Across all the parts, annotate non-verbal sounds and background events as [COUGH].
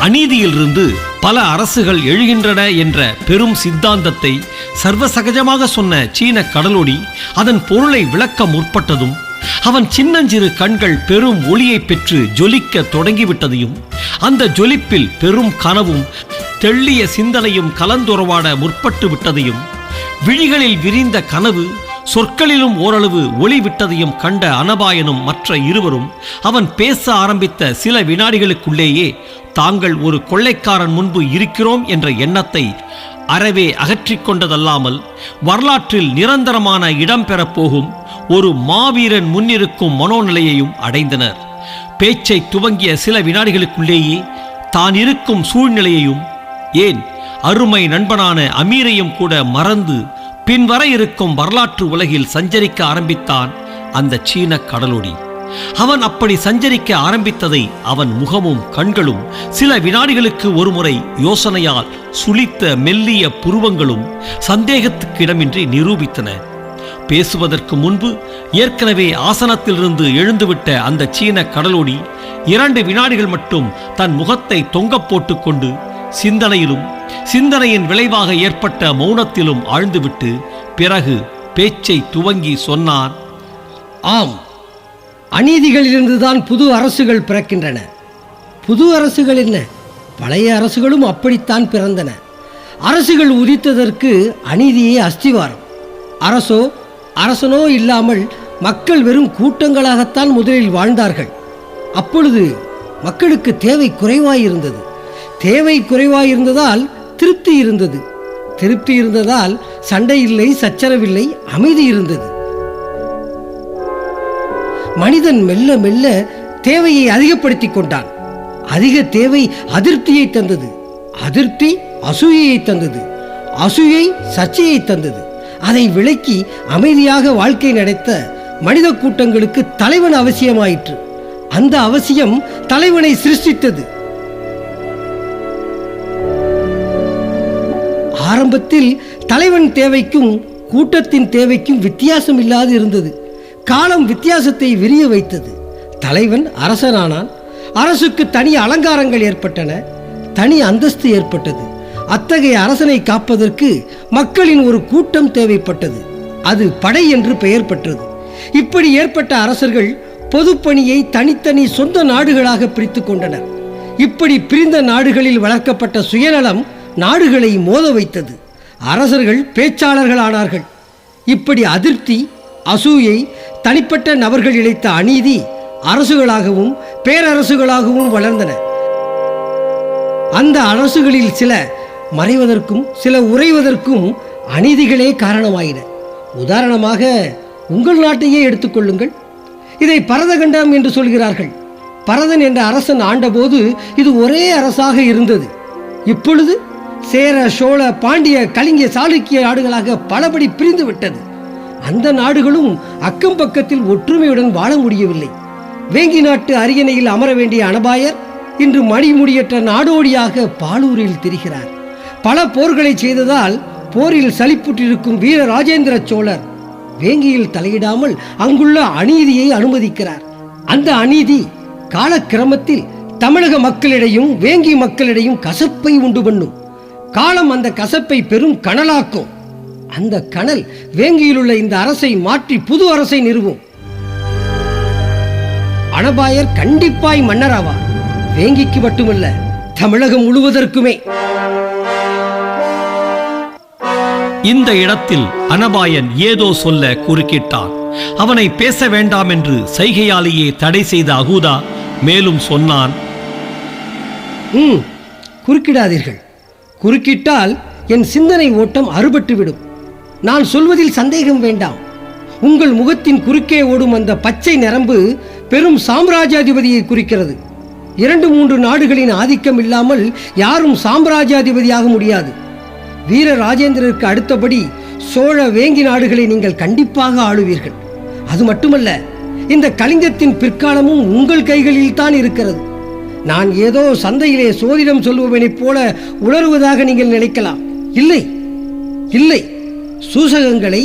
அநீதியிலிருந்து பல அரசுகள் எழுகின்றன என்ற பெரும் சித்தாந்தத்தை சர்வசகஜமாக சொன்ன சீன கடலோடி அதன் பொருளை விளக்க முற்பட்டதும் அவன் சின்னஞ்சிறு கண்கள் பெரும் ஒளியை பெற்று ஜொலிக்க தொடங்கிவிட்டதையும் அந்த ஜொலிப்பில் பெரும் கனவும் தெள்ளிய சிந்தனையும் கலந்துறவாட முற்பட்டு விட்டதையும் விழிகளில் விரிந்த கனவு சொற்களிலும் ஓரளவு ஒளி விட்டதையும் கண்ட அனபாயனும் மற்ற இருவரும் அவன் பேச ஆரம்பித்த சில வினாடிகளுக்குள்ளேயே தாங்கள் ஒரு கொள்ளைக்காரன் முன்பு இருக்கிறோம் என்ற எண்ணத்தை அறவே அகற்றிக் கொண்டதல்லாமல் வரலாற்றில் நிரந்தரமான இடம்பெறப் போகும் ஒரு மாவீரன் முன்னிருக்கும் மனோநிலையையும் அடைந்தனர். பேச்சை துவங்கிய சில வினாடிகளுக்குள்ளேயே தான் இருக்கும் சூழ்நிலையையும் ஏன் அருமை நண்பனான அமீரையும் கூட மறந்து பின்வர இருக்கும் வரலாற்று உலகில் சஞ்சரிக்க ஆரம்பித்தான் அந்த சீன கடலோடி. அவன் அப்படி சஞ்சரிக்க ஆரம்பித்ததை அவன் முகமும் கண்களும் சில வினாடிகளுக்கு ஒருமுறை யோசனையால் சுளித்த மெல்லிய புருவங்களும் சந்தேகத்துக்கு இடமின்றி நிரூபித்தன. பேசுவதற்கு முன்பு ஏற்கனவே ஆசனத்திலிருந்து எழுந்துவிட்ட அந்த சீன கடலோடி இரண்டு வினாடிகள் மட்டும் தன் முகத்தை தொங்கப் போட்டுக்கொண்டு சிந்தனையிலும் சிந்தனையின் விளைவாக ஏற்பட்ட மௌனத்திலும் ஆழ்ந்துவிட்டு பிறகு பேச்சை துவங்கி சொன்னான் ஆம் அநீதிகளிலிருந்துதான் புது அரசுகள் பிறக்கின்றன. புது அரசுகள் என்ன? பழைய அரசுகளும் அப்படித்தான் பிறந்தன. அரசுகள் உதித்ததற்கு அநீதியே அஸ்திவாரம். அரசோ அரசனோ இல்லாமல் மக்கள் வெறும் கூட்டங்களாகத்தான் முதலில் வாழ்ந்தார்கள். அப்பொழுது மக்களுக்கு தேவை குறைவாயிருந்தது. தேவை குறைவாயிருந்ததால் திருப்தி இருந்தது. திருப்தி இருந்ததால் சண்டை இல்லை சச்சரவில்லை அமைதி இருந்தது. மனிதன் மெல்ல மெல்ல தேவையை அதிகப்படுத்திக் கொண்டான். அதிக தேவை அதிருப்தியை தந்தது. அதிருப்தி அசூயையை தந்தது. அசூயை சர்ச்சையை தந்தது. அதை விலக்கி அமைதியாக வாழ்க்கை நடத்த மனித கூட்டங்களுக்கு தலைவன் அவசியமாயிற்று. அந்த அவசியம் தலைவனை சிருஷ்டித்தது. ஆரம்பத்தில் தலைவன் தேவைக்கும் கூட்டத்தின் தேவைக்கும் வித்தியாசம் இல்லாது இருந்தது. காலம் வித்தியாசத்தை விரிய வைத்தது. தலைவன் அரசனானான். அரசுக்கு தனி அலங்காரங்கள் ஏற்பட்டன. தனி அந்தஸ்து ஏற்பட்டது. அத்தகைய அரசனை காப்பதற்கு மக்களின் ஒரு கூட்டம் தேவைப்பட்டது. அது படை என்று பெயர் பெற்றது. இப்படி ஏற்பட்ட அரசர்கள் பொதுப்பணியை தனித்தனி சொந்த நாடுகளாக பிரித்து கொண்டனர். இப்படி பிரிந்த நாடுகளில் வளர்க்கப்பட்ட சுயநலம் நாடுகளை மோத வைத்தது. அரசர்கள் பேச்சாளர்கள் ஆனார்கள் இப்படி அதிருப்தி அசூயை தனிப்பட்ட நபர்கள் இழைத்த அநீதி அரசுகளாகவும் பேரரசுகளாகவும் வளர்ந்தன. அந்த அரசுகளில் சில மறைவதற்கும் சில உறைவதற்கும் அநீதிகளே காரணமாயின. உதாரணமாக உங்கள் நாட்டையே எடுத்துக்கொள்ளுங்கள் இதை பரதகண்டம் என்று சொல்கிறார்கள். பரதன் என்ற அரசன் ஆண்டபோது இது ஒரே அரசாக இருந்தது. இப்பொழுது சேர சோழ பாண்டிய கலிங்க சாளுக்கிய நாடுகளாக பலபடி பிரிந்து விட்டது அந்த நாடுகளும் அக்கம் பக்கத்தில் ஒற்றுமையுடன் வாழ முடியவில்லை. வேங்கி நாட்டு அரியணையில் அமர வேண்டிய அனபாயர் இன்று மணிமுடியற்ற நாடோடியாக பாலூரில் திரிகிறார். பல போர்களை செய்ததால் போரில் சலிப்புற்றிருக்கும் வீர ராஜேந்திர சோழர் வேங்கியில் தலையிடாமல் அங்குள்ள அநீதியை அனுமதிக்கிறார். அந்த அநீதி காலக்கிரமத்தில் தமிழக மக்களிடையும் வேங்கி மக்களிடையும் கசப்பை உண்டு பண்ணும். காலம் அந்த கசப்பை பெரும் கனலாக்கும். அந்த கனல் வேங்கியில் உள்ள இந்த அரசை மாற்றி புது அரசை நிறுவும். அனபாயர் கண்டிப்பாய் மன்னராவார். வேங்கிக்கு மட்டுமல்ல தமிழகம் முழுவதற்குமே. இந்த இடத்தில் அனபாயன் ஏதோ சொல்ல குறுக்கிட்டான். அவனை பேச வேண்டாம் என்று சைகையாலேயே தடை செய்த அகூதா மேலும் சொன்னான் குறுக்கிடாதீர்கள். குறுக்கிட்டால் என் சிந்தனை ஓட்டம் அறுபட்டுவிடும். நான் சொல்வதில் சந்தேகம் வேண்டாம். உங்கள் முகத்தின் குறுக்கே ஓடும் அந்த பச்சை நரம்பு பெரும் சாம்ராஜ்யாதிபதியை குறிக்கிறது. இரண்டு மூன்று நாடுகளின் ஆதிக்கம் இல்லாமல் யாரும் சாம்ராஜ்யாதிபதியாக முடியாது. வீர ராஜேந்திரருக்கு அடுத்தபடி சோழ வேங்கி நாடுகளை நீங்கள் கண்டிப்பாக ஆளுவீர்கள். அது மட்டுமல்ல இந்த கலிங்கத்தின் பிற்காலமும் உங்கள் கைகளில் தான் இருக்கிறது. நான் ஏதோ சந்தையிலே சோதிடம் சொல்லுபவனைப் போல உணர்வதாக நீங்கள் நினைக்கலாம். இல்லை இல்லை. சூசகங்களை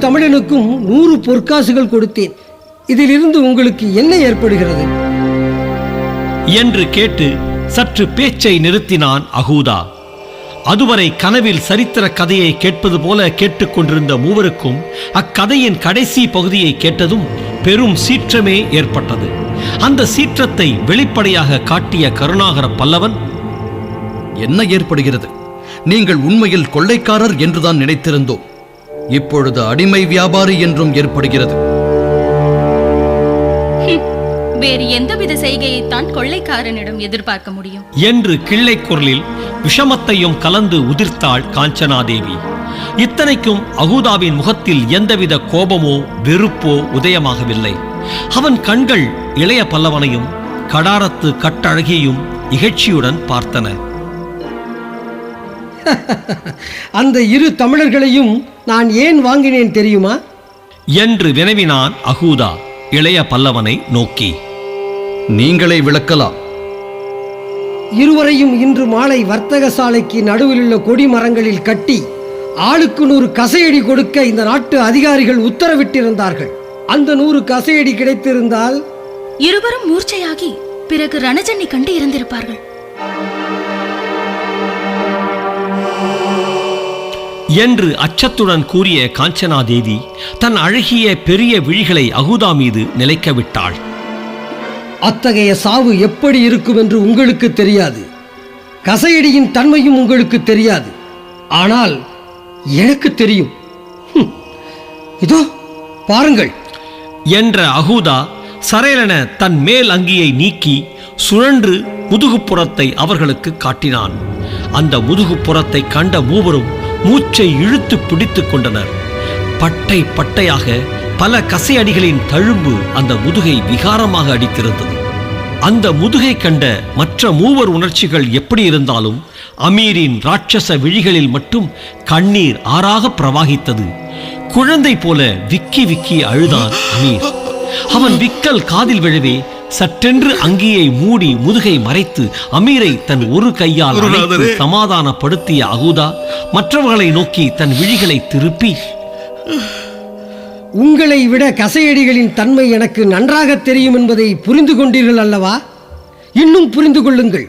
தமிழனுக்கும் நூறு பொற்காசுகள் கொடுத்தேன். இதிலிருந்து உங்களுக்கு என்ன ஏற்படுகிறது? என்று கேட்டு சற்று பேச்சை நிறுத்தினான் அகூதா. அதுவரை கனவில் சரித்திர கதையை கேட்பது போல கேட்டுக்கொண்டிருந்த மூவருக்கும் அக்கதையின் கடைசி பகுதியை கேட்டதும் பெரும் சீற்றமே ஏற்பட்டது. அந்த சீற்றத்தை வெளிப்படையாக காட்டிய கருணாகர பல்லவன் என்ன ஏற்படுகிறது? நீங்கள் உண்மையில் கொள்ளைக்காரர் என்றுதான் நினைத்திருந்தோம். இப்பொழுது அடிமை வியாபாரி என்றும் ஏற்படுகிறது. வேறு எந்தவித செய்கையைத்தான் கொள்ளைக்காரனிடம் எதிர்பார்க்க முடியும்? என்று கிள்ளை குரலில் விஷமத்தையும் கலந்து உதிர்த்தாள் காஞ்சனாதேவி. இத்தனைக்கும் அகூதாவின் முகத்தில் எந்தவித கோபமோ வெறுப்போ உதயமாகவில்லை. அவன் கண்கள் இளைய பல்லவனையும் கடாரத்து கட்டழகியையும் இகழ்ச்சியுடன் பார்த்தன. [LAUGHS] அந்த இரு தமிழர்களையும் நான் ஏன் வாங்கினேன் தெரியுமா? என்று வினவினான் அகூதா இளைய பல்லவனை நோக்கி. நீங்களே விளக்கலாம். இருவரையும் இன்று மாலை வர்த்தக சாலைக்கு நடுவிலுள்ள கொடி மரங்களில் கட்டி ஆளுக்கு நூறு கசையடி கொடுக்க இந்த நாட்டு அதிகாரிகள் உத்தரவிட்டிருந்தார்கள். அந்த நூறு கசையடி கிடைத்திருந்தால்? இருவரும் மூர்ச்சையாகி பிறகு ரணஜன்னி கண்டு இறந்திருப்பார்கள் என்று அச்சத்துடன் கூறிய காஞ்சனாதேவி தன் அழகிய பெரிய விழிகளை அகூதா மீது நிலைக்க விட்டாள் அத்தகைய சாவு எப்படி இருக்கும் என்று உங்களுக்கு தெரியாது. கசையடியின் தன்மையும் உங்களுக்கு தெரியாது. ஆனால் எனக்கு தெரியும். இதோ பாருங்கள். என்ற அகூதா சரையலென தன் மேல் அங்கியை நீக்கி சுழன்று முதுகுப்புறத்தை அவர்களுக்கு காட்டினான். அந்த முதுகுப்புறத்தை கண்ட மூவரும் மூச்சை இழுத்து பிடித்துக் கொண்டனர். பட்டை பட்டையாக பல கசையடிகளின் தழும்பு அந்த முதுகை விகாரமாக அடித்திருந்தது. அந்த முதுகை கண்ட மற்ற மூவர் உணர்ச்சிகள் எப்படி இருந்தாலும் அமீரின் ராட்சச விழிகளில் மட்டும் கண்ணீர் ஆறாக பிரவாகித்தது. குழந்தை போல விக்கி விக்கி அழுதான் அமீர். அவன் விக்கல் காதில் விழவே சற்றென்று அங்கியை மூடி முதுகை மறைத்து அமீரை தன் ஒரு கையால் அணைத்து சமாதானப்படுத்திய அகுதா மற்றவர்களை நோக்கி தன் விழிகளை திருப்பி உங்களை விட கசையடிகளின் தன்மை எனக்கு நன்றாக தெரியும் என்பதை புரிந்து கொண்டீர்கள் அல்லவா? இன்னும் புரிந்து கொள்ளுங்கள்.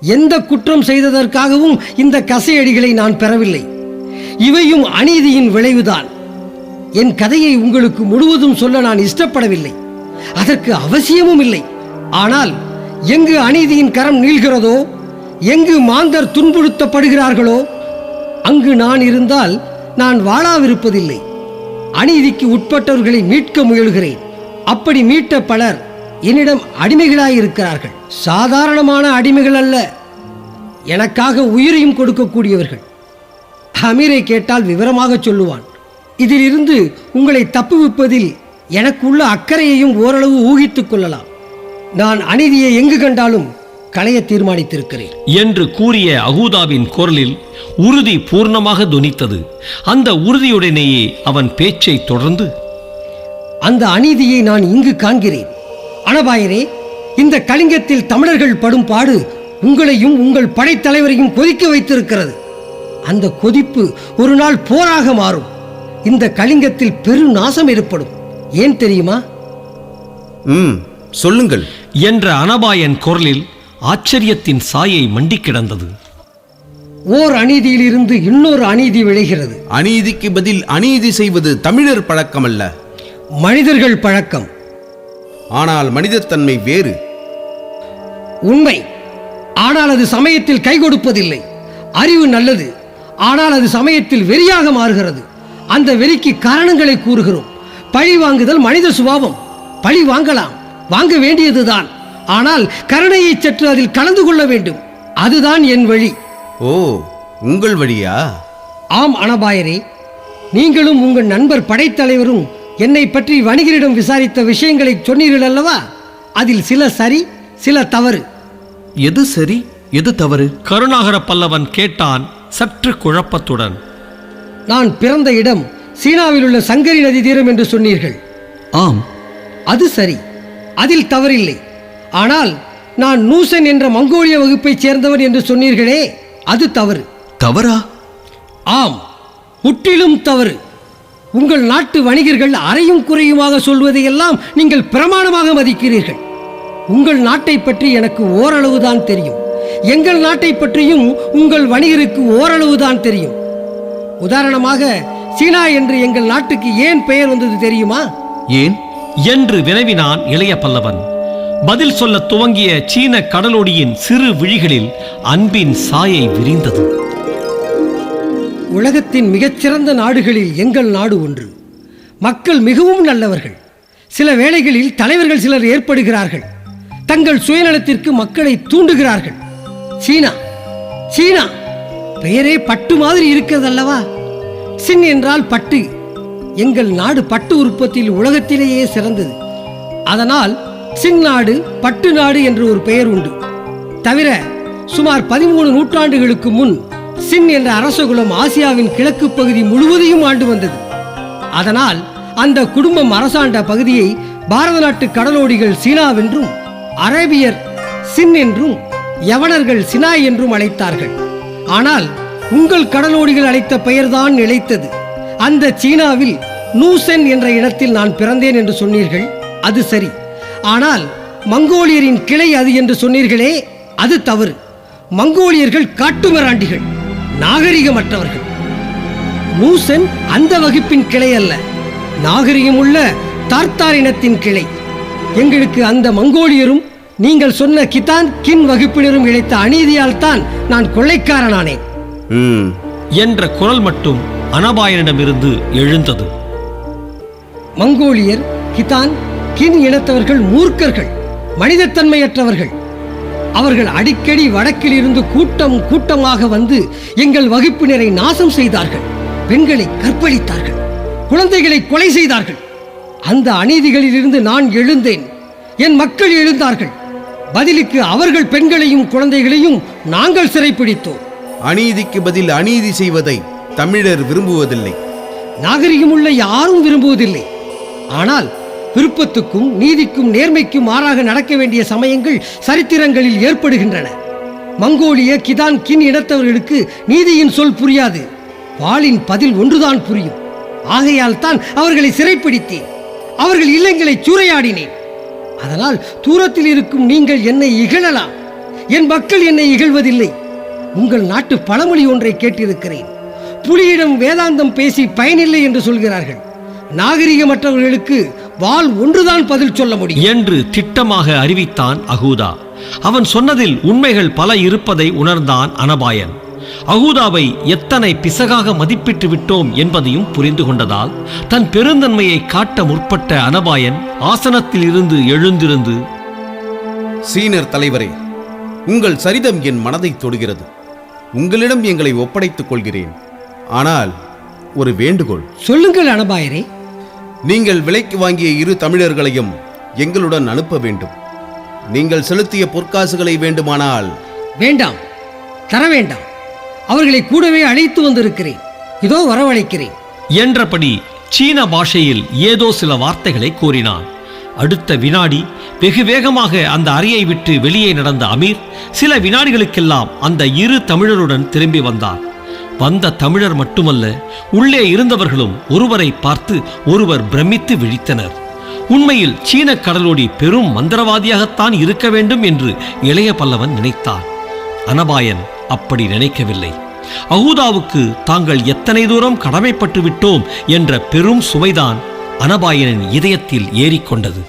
எந்த குற்றம் செய்ததற்காகவும் இந்த கசையடிகளை நான் பெறவில்லை. இவையும் அநீதியின் விளைவுதான். என் கதையை உங்களுக்கு முழுவதும் சொல்ல நான் இஷ்டப்படவில்லை. அதற்கு அவசியமும் இல்லை. ஆனால் எங்கு அநீதியின் கரம் நீள்கிறதோ எங்கு மாந்தர் துன்புறுத்தப்படுகிறார்களோ அங்கு நான் இருந்தால் நான் வாழாவிருப்பதில்லை. அநீதிக்கு உட்பட்டவர்களை மீட்க முயல்கிறேன். அப்படி மீட்ட பலர் என்னிடம் அடிமைகளாயிருக்கிறார்கள். சாதாரணமான அடிமைகள் அல்ல எனக்காக உயிரையும் கொடுக்கக்கூடியவர்கள். அமீரை கேட்டால் விவரமாக சொல்லுவான் இதிலிருந்து உங்களை தப்புவிப்பதில் எனக்குள்ள அக்கறையையும் ஓரளவு ஊகித்துக் கொள்ளலாம். நான் அநீதியை எங்கு கண்டாலும் களைய தீர்மானித்திருக்கிறேன். என்று கூறிய அகூதாவின் குரலில் உறுதி பூர்ணமாக தொனித்தது அந்த உறுதியுடனேயே அவன் பேச்சை தொடர்ந்து அந்த அநீதியை நான் இங்கு காண்கிறேன். அனபாயரே இந்த கலிங்கத்தில் தமிழர்கள் படும் பாடு உங்களையும் உங்கள் படைத்தலைவரையும் கொதிக்க வைத்திருக்கிறது. அந்த கொதிப்பு ஒரு நாள் போராக மாறும். இந்த கலிங்கத்தில் பெரும் நாசம் ஏற்படும். ஏன் தெரியுமா? ம் சொல்லுங்கள். என்ற அனபாயன் குரலில் ஆச்சரியத்தின் சாயை மண்டி கிடந்தது. ஓர் அநீதியிலிருந்து இன்னொரு அநீதி விளைகிறது. அநீதிக்கு பதில் அநீதி செய்வது தமிழர் பழக்கமல்ல. மனிதர்கள் பழக்கம். ஆனால் மனிதத்தன்மை வேறு. உண்மை. ஆனால் அது சமயத்தில் கை கொடுப்பதில்லை. அறிவு நல்லது. ஆனால் அது சமயத்தில் வெறியாக மாறுகிறது. அந்த வெறிக்கு காரணங்களை கூறுகிறோம். பழி வாங்குதல் மனித சுபாவம். பழி வாங்கலாம். வாங்க வேண்டியதுதான். ஆனால் கருணையை சற்று அதில் கலந்து கொள்ள வேண்டும். அதுதான் என் வழி. ஓ உங்கள் வழியா? ஆம் அனபாயரே. நீங்களும் உங்கள் நண்பர் படைத்தலைவரும் என்னை பற்றி வணிகரிடம் விசாரித்த விஷயங்களை சொன்னீர்கள் அல்லவா அதில் சில சரி சில தவறு. எது சரி எது தவறு? கருணாகர பல்லவன் கேட்டான் சற்று குழப்பத்துடன். நான் பிறந்த இடம் சீனாவில் உள்ள சங்கரி நதி தீரம் என்று சொன்னீர்கள். ஆம். அது சரி. அதில் தவறில்லை. ஆனால் நான் நூசன் என்ற மங்கோலிய வகுப்பைச் சேர்ந்தவன் என்று சொன்னீர்களே அது தவறு. தவறா? ஆம். முற்றிலும் தவறு. உங்கள் நாட்டு வணிகர்கள் அறையும் குறையுமாக சொல்வதையெல்லாம் நீங்கள் பிரமாணமாக மதிக்கிறீர்கள். உங்கள் நாட்டை பற்றி எனக்கு ஓரளவுதான் தெரியும். எங்கள் நாட்டை பற்றியும் உங்கள் வணிகருக்கு ஓரளவுதான் தெரியும். உதாரணமாக சீனா என்று எங்கள் நாட்டுக்கு ஏன் பெயர் வந்தது தெரியுமா? ஏன்? என்று வினவினான் இளைய பல்லவன். பதில் சொல்ல துவங்கிய சீன கடலோடியின் சிறு விழிகளில் அன்பின் சாயை விரிந்தது. உலகத்தின் மிகச்சிறந்த நாடுகளில் எங்கள் நாடு ஒன்று. மக்கள் மிகவும் நல்லவர்கள். சில வேளைகளில் தலைவர்கள் சிலர் ஏற்படுகிறார்கள். தங்கள் சுயநலத்திற்கு மக்களை தூண்டுகிறார்கள். சீனா சீனா பெயரே பட்டு மாதிரி இருக்கிறதல்லவா? சின் என்றால் பட்டு. எங்கள் நாடு பட்டு உற்பத்தியில் உலகத்திலேயே சிறந்தது. அதனால் சின் நாடு பட்டு நாடு என்று ஒரு பெயர் உண்டு. தவிர சுமார் பதிமூணு நூற்றாண்டுகளுக்கு முன் சின் என்ற அரசகுலம் ஆசியாவின் கிழக்கு பகுதி முழுவதையும் ஆண்டு வந்தது. அதனால் அந்த குடும்பம் அரசாண்ட பகுதியை பாரத நாட்டு கடலோடிகள் சீனாவென்றும் அரேபியர் சின் என்றும் யவனர்கள் சினாய் என்றும் அழைத்தார்கள். ஆனால் உங்கள் கடலோடிகள் அழைத்த பெயர்தான் நிலைத்தது. அந்த சீனாவில் நூசென் என்ற இடத்தில் நான் பிறந்தேன் என்று சொன்னீர்கள் அது சரி. ஆனால் மங்கோலியரின் கிளை அது என்று சொன்னீர்களே அது தவறு. மங்கோலியர்கள் காட்டுமிராண்டிகள் நாகரிகமற்றவர்கள். நூசன் அந்த வகுப்பின் கிளை அல்ல நாகரிகமுள்ள தார்த்தார் இனத்தின் கிளை. எங்களுக்கு அந்த மங்கோலியரும் நீங்கள் சொன்ன கிதான் கின் வகுப்பினரும் இழைத்த அநீதியால் தான் நான் கொள்ளைக்காரனானேன். என்ற குரல் மட்டும் அனபாயனிடமிருந்து எழுந்தது. மங்கோலியர் கிதான் கின் இனத்தவர்கள் மூர்க்கர்கள் மனிதத்தன்மையற்றவர்கள். அவர்கள் அடிக்கடி வடக்கில் இருந்து கூட்டம் கூட்டமாக வந்து எங்கள் வகுப்பினரை நாசம் செய்தார்கள். பெண்களை கற்பழித்தார்கள். குழந்தைகளை கொலை செய்தார்கள். அந்த அநீதிகளிலிருந்து நான் எழுந்தேன். என் மக்கள் எழுந்தார்கள். பதிலுக்கு அவர்கள் பெண்களையும் குழந்தைகளையும் நாங்கள் சிறைப்பிடித்தோம். அநீதிக்கு பதில் அநீதி செய்வதை தமிழர் விரும்புவதில்லை. நாகரிகமுள்ள யாரும் விரும்புவதில்லை. ஆனால் விருப்பத்துக்கும் நீதிக்கும் நேர்மைக்கும் மாறாக நடக்க வேண்டிய சமயங்கள் சரித்திரங்களில் ஏற்படுகின்றன. மங்கோலிய கிதான் கின் இனத்தவர்களுக்கு நீதியின் சொல் புரியாது. வாளின் பதில் ஒன்றுதான் புரியும். ஆகையால் தான் அவர்களை சிறைப்பிடித்தேன். அவர்கள் இல்லங்களை சூறையாடினேன். அதனால் தூரத்தில் இருக்கும் நீங்கள் என்னை இகழலாம். என் மக்கள் என்னை இகழ்வதில்லை. உங்கள் நாட்டு பழமொழி ஒன்றை கேட்டிருக்கிறேன். புலியிடம் வேதாந்தம் பேசி பயனில்லை என்று சொல்கிறார்கள். நாகரிகமற்றவர்களுக்கு வாள் ஒன்றுதான் பதில் சொல்ல முடியும். என்று திட்டமாக அறிவித்தான் அகூதா. அவன் சொன்னதில் உண்மைகள் பல இருப்பதை உணர்ந்தான் அனபாயன். அகூதாவை எத்தனை பிசகாக மதிப்பிட்டு விட்டோம் என்பதையும் புரிந்து கொண்டதால் தன் பெருந்தன்மையை காட்ட முற்பட்ட அனபாயன் ஆசனத்தில் இருந்து எழுந்திருந்து சீனர் தலைவரே உங்கள் சரிதம் என் மனதை தொடுகிறது. உங்களிடம் எங்களை ஒப்படைத்துக் கொள்கிறேன். ஆனால் ஒரு வேண்டுகோள். சொல்லுங்கள் அனபாயரே. நீங்கள் விலைக்கு வாங்கிய இரு தமிழர்களையும் எங்களுடன் அனுப்ப வேண்டும். நீங்கள் செலுத்திய பொற்காசுகளை வேண்டுமானால். வேண்டாம். தர வேண்டாம். அவர்களை கூடவே அழைத்து வந்திருக்கிறேன். இதோ வரவழைக்கிறேன். என்றபடி சீன பாஷையில் ஏதோ சில வார்த்தைகளை கூறினான். அடுத்த வினாடி வெகு வேகமாக அந்த அறையை விட்டு வெளியே நடந்த அமீர் சில வினாடிகளுக்கெல்லாம் அந்த இரு தமிழருடன் திரும்பி வந்தார். வந்த தமிழர் மட்டுமல்ல உள்ளே இருந்தவர்களும் ஒருவரை பார்த்து ஒருவர் பிரமித்து விழித்தனர். உண்மையில் சீன கடலோடி பெரும் மந்திரவாதியாகத்தான் இருக்க வேண்டும் என்று இளைய பல்லவன் நினைத்தான். அனபாயன் அப்படி நினைக்கவில்லை. அகூதாவுக்கு தாங்கள் எத்தனை தூரம் கடமைப்பட்டு விட்டோம் என்ற பெரும் சுமைதான் அனபாயனின் இதயத்தில் ஏறிக்கொண்டது.